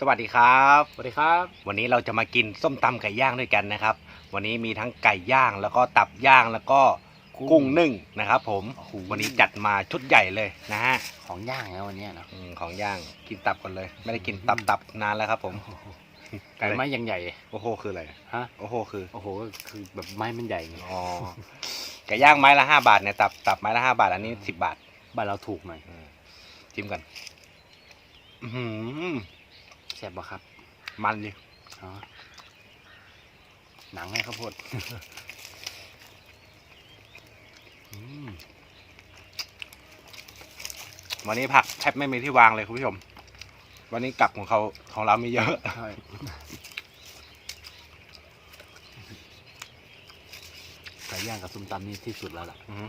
สวัสดีครับ สวัสดีครับ วันนี้เราจะมากินส้มตำไก่ย่างด้วยกันนะครับ วันนี้มีทั้งไก่ย่างแล้วก็ตับย่างแล้วก็กุ้งกุ้งนึ่งนะครับ ผมโอ้โหวันนี้จัดมาชุดใหญ่เลยนะฮะของย่างนะวันเนี้ยนะอืมของย่างกินตับก่อนเลย ไม่ได้กินตับตับนานแล้วครับ ผมไก่ไม้ยังใหญ่ โอ้โหคืออะไรฮะ โอ้โหคือโอ้โห คือแบบไม้มันใหญ่ไงอ๋อไก่ย่างไม้ละห้าบาทเนี่ยตับตับไม้ละห้าบาท อันนี้สิบบาทบ้านเราถูกหน่อยอืมจิ้มกัน อื้อหือ แซ่บปะครับ มันดิอ๋อหนังให้ข้าวโพดอืมวันนี้ผักแทบไม่มีที่วางเลยคุณผู้ชม วันนี้กลับของเขาของเรามีเยอะใช่ไก่ย่างกับส้มตำนี่ที่สุดแล้วล่ะอือฮึ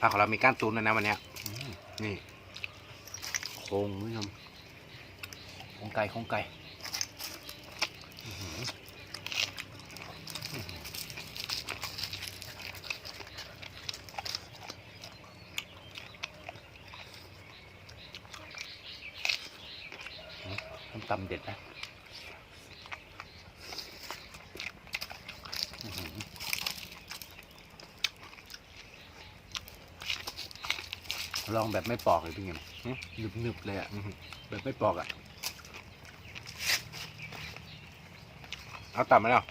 ผักของเรามีก้านตูนด้วยนะวันเนี้ยอืมนี่โครงคุณผู้ชม โคงไก่โคงไก่อื้มตำเด็ดนะลองแบบไม่ปอกเลยพี่เงินหนึบหนึบๆเลยอะแบบไม่ปอกอะ เอาตับไหมเนาะ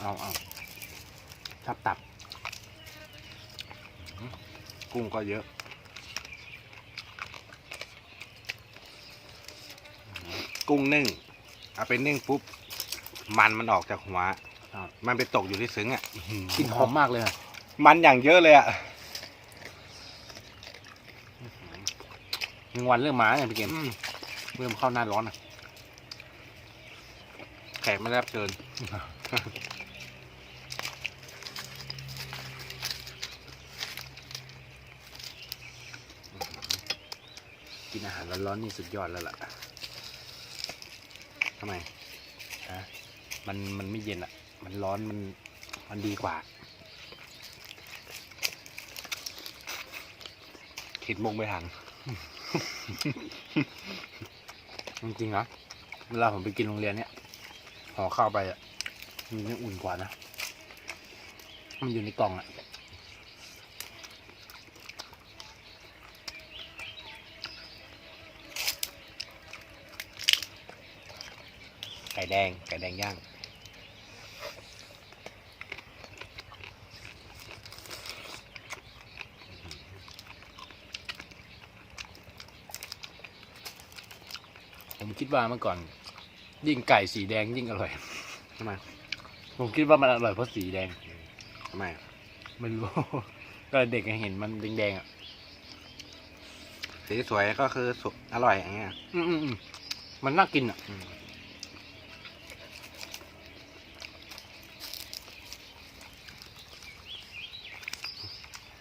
เอาเอาทับตับ กุ้งก็เยอะกุ้งนึ่งเอาไปนึ่งปุ๊บ มันมันออกจากหัวครับมันไปตกอยู่ที่ซึ้งอะอื้อหืกลินหอมมากเลยอะมันอย่างเยอะเลยอะหนึ่งวันเริ่มมาเนี่ยพี่เกมอืมเริ่มเข้าหน้าร้อนอะ แขกไม่ได้รับเชิญกินอาหารร้อนๆนี่สุดยอดแล้วล่ะทำไมฮะมันมันไม่เย็นอะ มันร้อนมันมันดีกว่าคิดมุกไม่ทันจริงๆนะเวลาผมไปกินโรงเรียนเนี่ย ห่อข้าวไปอะมันยังอุ่นกว่านะ มันอยู่ในกล่องอะไก่แดงไก่แดงย่างผมคิดว่าเมื่อก่อน ยิ่งไก่สีแดงยิ่งอร่อยทำไมผมคิดว่ามันอร่อยเพราะสีแดงทำไมไม่รู้ ก็เด็กเห็นมันแดงๆอะสีสวยก็คือสุกอร่อยอย่างเงี้ยอืมอืมอืมมันน่ากินอะอืม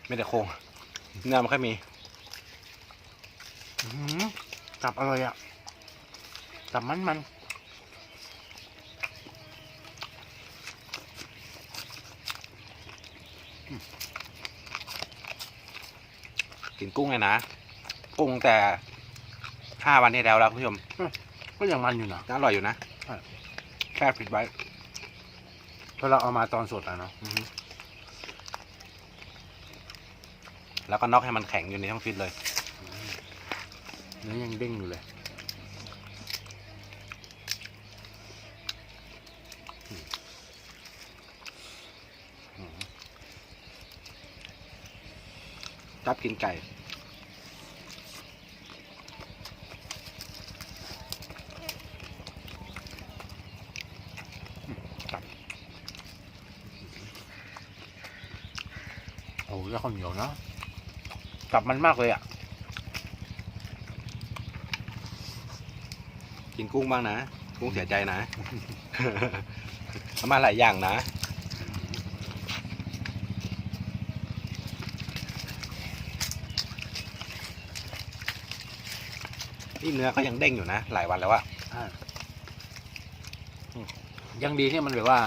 ไม่แต่โครงเนื้อมันค่อยมีอื้อหือจับอร่อยอะจับมันมัน กินกุ้งเลยนะ กุ้งแต่ห้าวันที่แล้วแล้วคุณผู้ชม ก็ยังมันอยู่นะ น่าอร่อยอยู่นะ ใช่ แค่ผิดไว้เพราะเราเอามาตอนสดอะเนาะ อือฮึแล้วก็น็อกให้มันแข็งอยู่ในช่องฟิตเลย เนื้อยังเด้งอยู่เลย ชอบกินไก่โอ้โหแล้วข้าวเหนียวเนาะจับมันมากเลยอะ กินกุ้งบ้างนะ กุ้งเสียใจนะ ทำมาหลายอย่างนะ นี่เนื้อก็ยังเด้งอยู่นะ หลายวันแล้วอะยังดีที่มันแบบว่า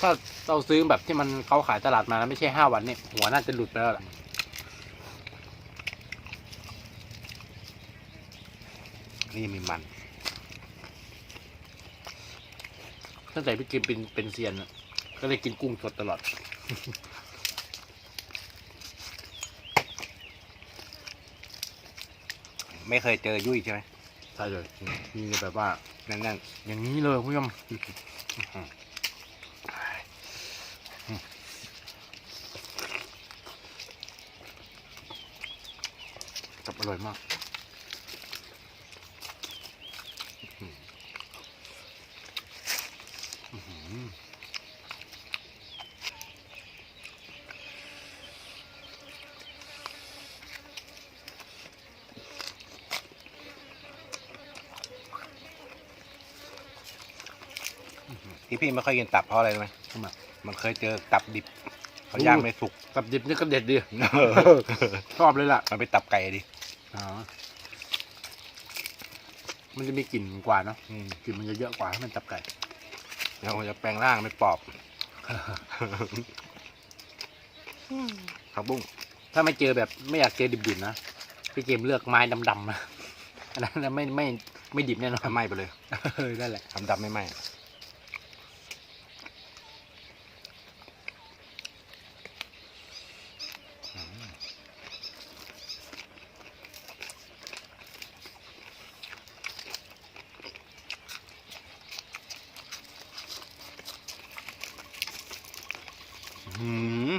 ถ้าเราซื้อแบบที่มันเขาขายตลาดมาแล้วไม่ใช่ห้าวันเนี่ยหัวน่าจะหลุดไปแล้วล่ะนี่มีมันตั้งแต่พี่กิมเป็นเป็นเซียนอะก็เลยกินกุ้งสดตลอด ไม่เคยเจอยุ่ยใช่ไหมใช่เลยนี่แบบว่านั่นๆอย่างนี้เลยคุณผู้ชมจับอร่อยมาก ที่พี่ไม่ค่อยกินตับเพราะอะไรรู้ไหมทำไม มันเคยเจอตับดิบเขาย่างไม่สุกกับดิบนี่ก็เด็ดดี ชอบเลยล่ะ มันเป็นตับไก่ดิอ๋อ มันจะมีกลิ่นกว่าเนอะอืมกลิ่นมันจะเยอะกว่าถ้ามันจับไก่ แล้วมันจะแปลงร่างเป็นปอบผักบุ้งถ้าไม่เจอแบบไม่อยากเจอดิบๆนะ พี่เกมเลือกไม้ดำๆนะ อันนั้นนะไม่ไม่ไม่ดิบแน่นอนทำไหม้ไปเลย เออนั่นแหละ ทำดำไม่ไหม้อื ม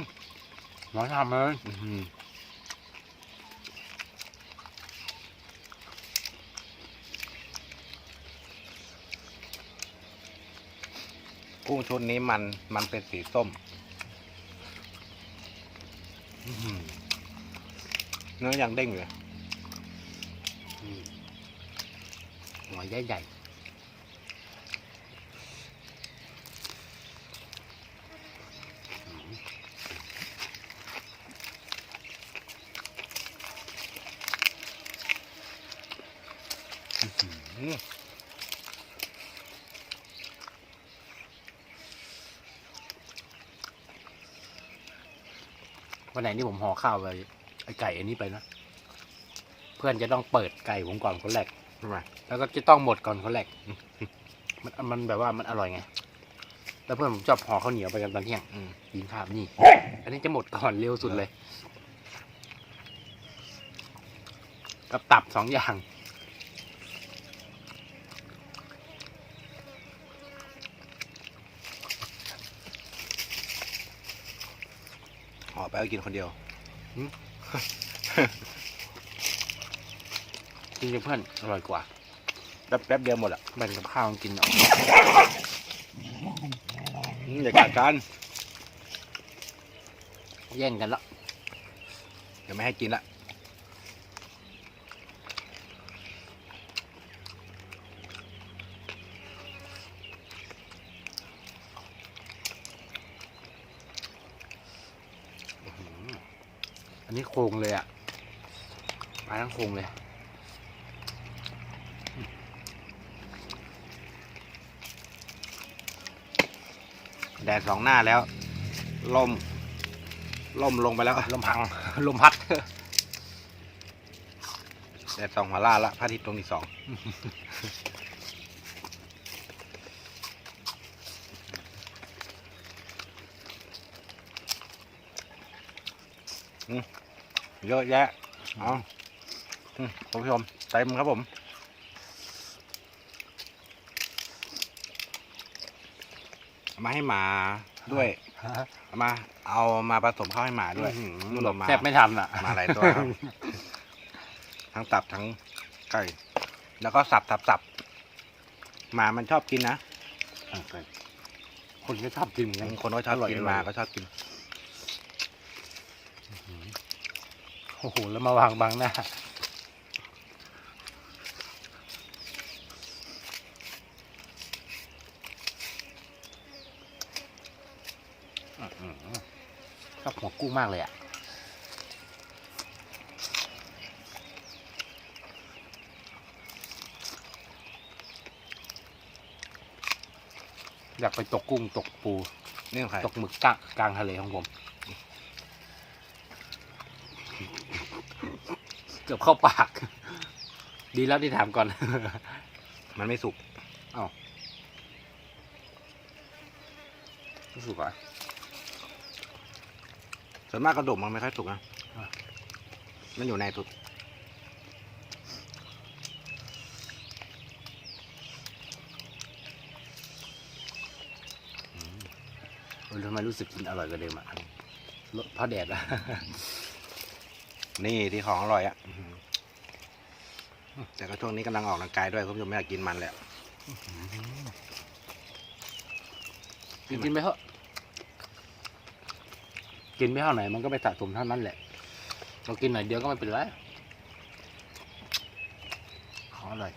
น้อยทำเลยอื้อหือกุ้งชุดนี้มันมันเป็นสีส้มอื้อหือเนื้อยังเด้งอยู่เลยอืมหัวใหญ่ใหญ่ๆ วันไหนนี่ผมห่อข้าวไปไอไก่อันนี้ไปนะ เพื่อนจะต้องเปิดไก่ผมก่อนคนแรกทำไมแล้วก็จะต้องหมดก่อนคนแรกมันมันแบบว่ามันอร่อยไง แล้วเพื่อนผมชอบห่อข้าวเหนียวไปกันตอนเที่ยงอืมกินข้าวนี่ อันนี้จะหมดก่อนเร็วสุดเลย กับตับสองอย่าง ห่อไปก็กินคนเดียวจริงๆเพื่อนอร่อยกว่าแป๊บแป๊บเดียวหมดอะแบ่งกับข้าวกินเอาอืมอย่ากัดกันแย่งกันละเดี๋ยวไม่ให้กินละ นนี้โครงเลยอะมาทั้งโครงเลย แดดสองหน้าแล้วลมลมลงไปแล้วลมพังลมพัด แดดสองหัวล่าละพระอาทิตย์ตรงที่สองอืม เยอะแยะเอาอืมคุณผู้ชมเต็มครับผมเอามาให้หมาด้วยเอามาเอามาผสมข้าวให้หมาด้วยนู่นออกมาแทบไม่ทันอะมาหลายตัวครับทั้งตับทั้งไก่ แล้วก็สับสับสับหมามันชอบกินนะคนก็ชอบกินเหมือนกันคนก็ชอบอร่อยกินอร่อยหมาก็ชอบกิน โอ้โห แล้วมาวางบังหน้า ชอบหัวกุ้งมากเลยอะอยากไปตกกุ้งตกปูนี่ของใครตกหมึกกลางกลางทะเลของผม เกือบเข้าปาก ดีแล้วที่ถามก่อน มันไม่สุกรู้สึกว่าส่วนมากกระดูกมันไม่ค่อยสุกนะอะ มันอยู่ในสุด เออทำไมรู้สึกกินอร่อยกว่าเดิมอะรสเพราะแดดอะ นี่ที่ของอร่อยอะ่ะอื้อหือแต่ก็ช่วงนี้กำลังออกกำลังกายด้วยคุณผู้ชมไม่อยากกินมันเลยอะกินกินไปเถอะกินไม่เท่าไหนมันก็ไปสะสมเท่านั้นแหละ เรากินหน่อยเดียวก็ไม่เป็นไร ของอร่อย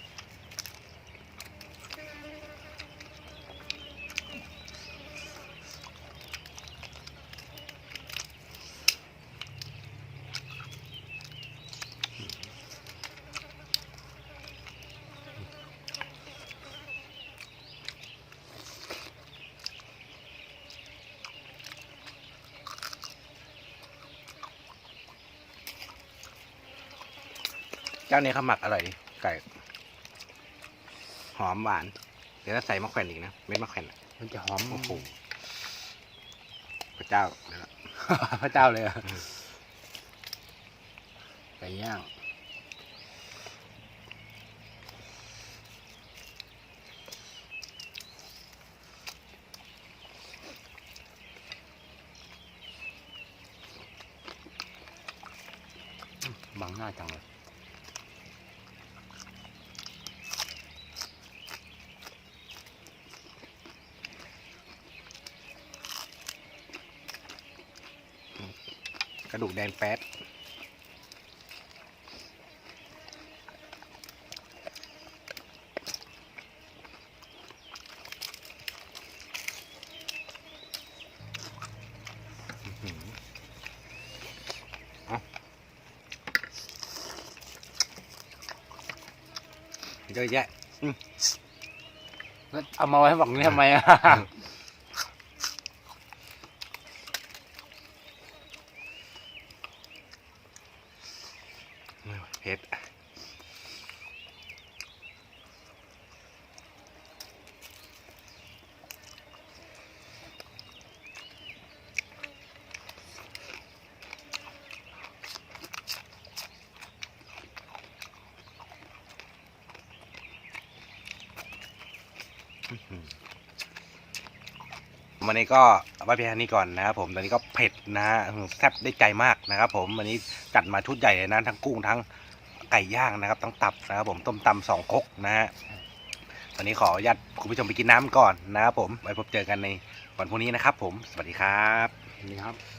เจ้านี้เขาหมักอร่อยดิไก่หอมหวาน เดี๋ยวถ้าใส่มะแขวนอีกนะเม็ดมะแขวนอะมันจะหอมโอ้โหพระเจ้าเดี๋ยวละ พระเจ้าเลยอะอืมไก่ย่างบังหน้าจังเลย ระดูกแดงแป๊ดอื้อหือเอาเยอะแยะแล้วเอามาไว้ฝั่งนี้ทำไมอะ เผ็ด วันนี้ก็เอาไว้เพียงเท่านี้ก่อนนะครับผมตอนนี้ก็เผ็ดนะฮะแซ่บได้ใจมากนะครับผมวันนี้จัดมาชุดใหญ่เลยนะทั้งกุ้งทั้งไก่ย่างนะครับ ทั้งตับนะครับผมต้มตำสองคกนะฮะวันนี้ขออนุญาตคุณผู้ชมไปกินน้ำก่อนนะครับผมไว้พบเจอกันในวันพรุ่งนี้นะครับผมสวัสดีครับนี่ครับ